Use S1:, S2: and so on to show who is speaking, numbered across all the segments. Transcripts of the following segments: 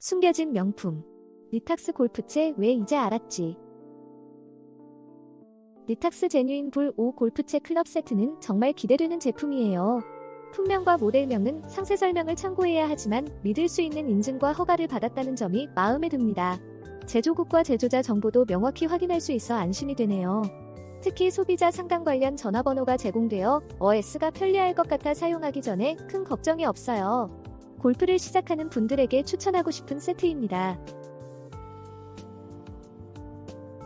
S1: 숨겨진 명품. 리탁스 골프채 왜 이제 알았지? 리탁스 제뉴인 불 5 골프채 클럽 세트는 정말 기대되는 제품이에요. 품명과 모델명은 상세 설명을 참고해야 하지만 믿을 수 있는 인증과 허가를 받았다는 점이 마음에 듭니다. 제조국과 제조자 정보도 명확히 확인할 수 있어 안심이 되네요. 특히 소비자 상담 관련 전화번호가 제공되어 OS가 편리할 것 같아 사용하기 전에 큰 걱정이 없어요. 골프를 시작하는 분들에게 추천하고 싶은 세트입니다.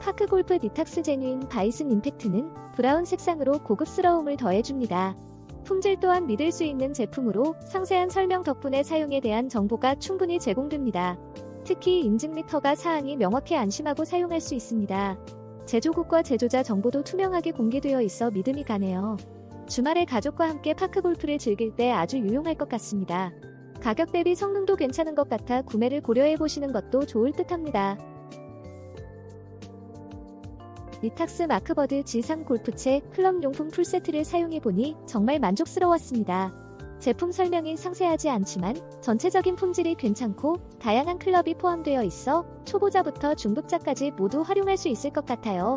S1: 파크 골프 디탁스 제뉴인 바이슨 임팩트는 브라운 색상으로 고급스러움을 더해줍니다. 품질 또한 믿을 수 있는 제품으로 상세한 설명 덕분에 사용에 대한 정보가 충분히 제공됩니다. 특히 인증 및 허가 사항이 명확해 안심하고 사용할 수 있습니다. 제조국과 제조자 정보도 투명하게 공개되어 있어 믿음이 가네요. 주말에 가족과 함께 파크 골프를 즐길 때 아주 유용할 것 같습니다. 가격 대비 성능도 괜찮은 것 같아 구매를 고려해 보시는 것도 좋을 듯 합니다. 리탁스 마크버드 G3 골프채 클럽 용품 풀세트를 사용해 보니 정말 만족스러웠습니다. 제품 설명이 상세하지 않지만 전체적인 품질이 괜찮고 다양한 클럽이 포함되어 있어 초보자부터 중급자까지 모두 활용할 수 있을 것 같아요.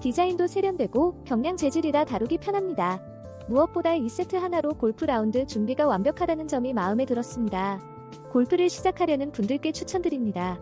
S1: 디자인도 세련되고 경량 재질이라 다루기 편합니다. 무엇보다 이 세트 하나로 골프 라운드 준비가 완벽하다는 점이 마음에 들었습니다. 골프를 시작하려는 분들께 추천드립니다.